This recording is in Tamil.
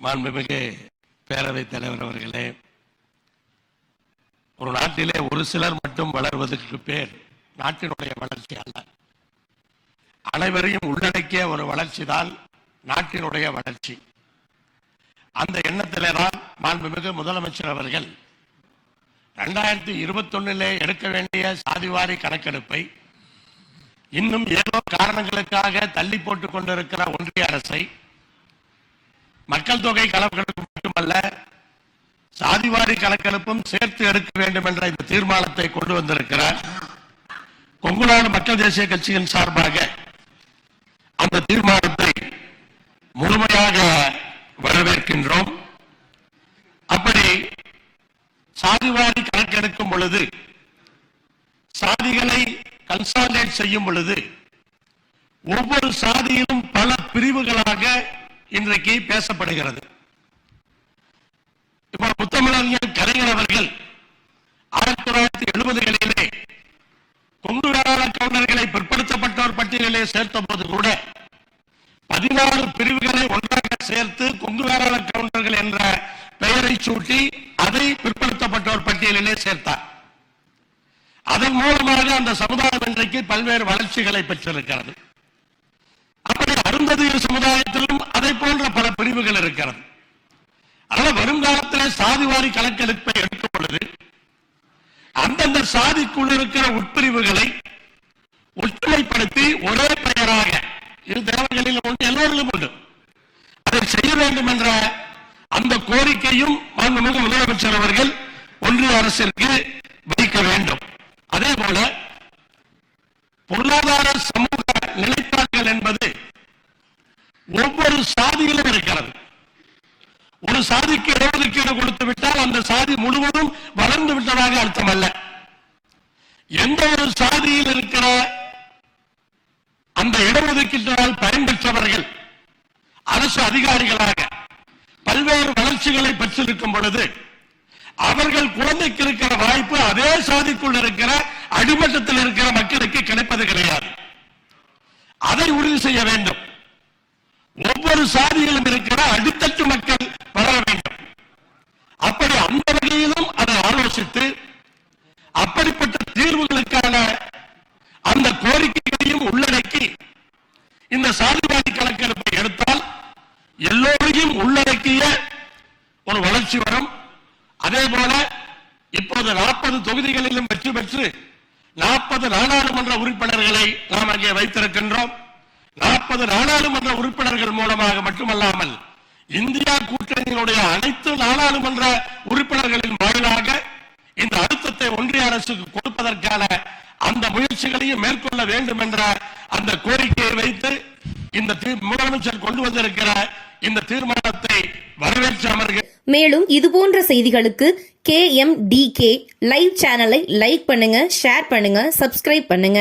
மாண்புமிகு பேரவைத் தலைவர் அவர்களே ஒரு நாட்டிலே ஒரு சிலர் மட்டும் வளர்வதற்கு பேர் நாட்டினுடைய வளர்ச்சி அல்ல. அனைவரையும் உள்ளடக்கிய ஒரு வளர்ச்சி தான் நாட்டினுடைய வளர்ச்சி. அந்த எண்ணத்திலே தான் மாண்புமிகு முதலமைச்சர் அவர்கள் ரெண்டாயிரத்தி இருபத்தொன்னிலே எடுக்க வேண்டிய சாதிவாரி கணக்கெடுப்பை இன்னும் ஏதோ காரணங்களுக்காக தள்ளி போட்டுக் கொண்டிருக்கிற ஒன்றிய அரசை மக்கள் தொகை கணக்கெடுப்பு மட்டுமல்ல சாதிவாரி கணக்கெடுப்பும் சேர்த்து எடுக்க வேண்டும் என்ற இந்த தீர்மானத்தை கொண்டு வந்திருக்கிறார். கொங்குநாடு மக்கள் தேசிய கட்சியின் சார்பாக அந்த தீர்மானத்தை முழுமையாக வரவேற்கின்றோம். அப்படி சாதிவாரி கணக்கெடுக்கும் பொழுது சாதிகளை கன்சாலிடேட் செய்யும் பொழுது ஒவ்வொரு சாதியிலும் பல இன்றைக்கு பேசப்படுகிறது. இப்ப முத்தமிழறிஞர் கலைஞர் அவர்கள் ஆயிரத்தி தொள்ளாயிரத்தி எழுபதுகளிலே கொங்கு வேளாள கவுண்டர்களை பிற்படுத்தப்பட்டோர் பட்டியலிலே சேர்த்த போது கூட பதினாறு பிரிவுகளை ஒன்றாக சேர்த்து கொங்கு வேளாள கவுண்டர்கள் என்ற பெயரை சூட்டி அதை பிற்படுத்தப்பட்டோர் பட்டியலிலே சேர்த்தார். அதன் மூலமாக அந்த சமுதாயம் இன்றைக்கு பல்வேறு வளர்ச்சிகளை பெற்றிருக்கிறது. அப்படி அருந்ததியர் சமுதாயத்திலும் அதை போன்ற பல பிரிவுகள் இருக்கிறது. அதனால வருங்காலத்தில் சாதிவாரி கணக்கெடுப்பை எடுக்கும் பொழுது அந்தந்த சாதிக்குள் இருக்கிற உட்பிரிவுகளை ஒற்றுமைப்படுத்தி ஒரே பெயராக இது தேவர்களில் ஒன்று எல்லோரிலும் உண்டு. அதை செய்ய வேண்டும் என்ற அந்த கோரிக்கையும் மாண்புமிகு முதலமைச்சர் அவர்கள் ஒன்றிய அரசிற்கு வைக்க வேண்டும். அதே போல பொருளாதார சமூக நிலைப்பாடுகள் என்பது ஒவ்வொரு சாதியிலும் சாதிக்கு இடஒதுக்கீடு கொடுத்து விட்டால் அந்த சாதி முழுவதும் வளர்ந்து விட்டதாக அர்த்தம் அல்ல எந்த ஒரு சாதியில் இருக்கிற அந்த இடஒதுக்கீட்டினால் பயன்பெற்றவர்கள் அரசு அதிகாரிகளாக பல்வேறு வளர்ச்சிகளை பெற்றிருக்கும் பொழுது அவர்கள் குழந்தைக்கு இருக்கிற வாய்ப்பு அதே சாதிக்குள் இருக்கிற அடிமட்டத்தில் இருக்கிற மக்களுக்கு கிடைப்பது கிடையாது. அதை உறுதி செய்ய வேண்டும். ஒவ்வொரு சாதியில் இருக்கிற அடித்தட்டு மக்கள் வளர வேண்டும் அப்படி அந்த வகையிலும் அதை ஆலோசித்து அப்படிப்பட்ட தீர்வுகளுக்கான அந்த கோரிக்கைகளையும் உள்ளடக்கி இந்த சாதிவாதி கணக்கெடுப்பை எடுத்தால் எல்லோரையும் உள்ளடக்கிய ஒரு வளர்ச்சி வரும். அதே போல இப்போது நாற்பது தொகுதிகளிலும் வெற்றி பெற்று நாற்பது நாடாளுமன்ற உறுப்பினர்களை நாம் அங்கே வைத்திருக்கின்றோம். நாற்பது நாடாளுமன்ற உறுப்பினர்கள் மூலமாக மட்டுமல்லாமல் இந்தியா கூட்டணியினுடைய அனைத்து நாடாளுமன்ற உறுப்பினர்களின் வாயிலாக இந்த அழுத்தத்தை ஒன்றிய அரசுக்கு கொடுப்பதற்கான அந்த முயற்சிகளையும் மேற்கொள்ள வேண்டும் என்ற அந்த கோரிக்கையை வைத்து இந்த முதலமைச்சர் கொண்டு வந்திருக்கிற இந்த தீர்மானத்தை வரவேற்று அமர்க மேலும் இதுபோன்ற செய்திகளுக்கு K M T K live சேனலை லைக் பண்ணுங்க ஷேர் பண்ணுங்க சப்ஸ்கிரைப் பண்ணுங்க.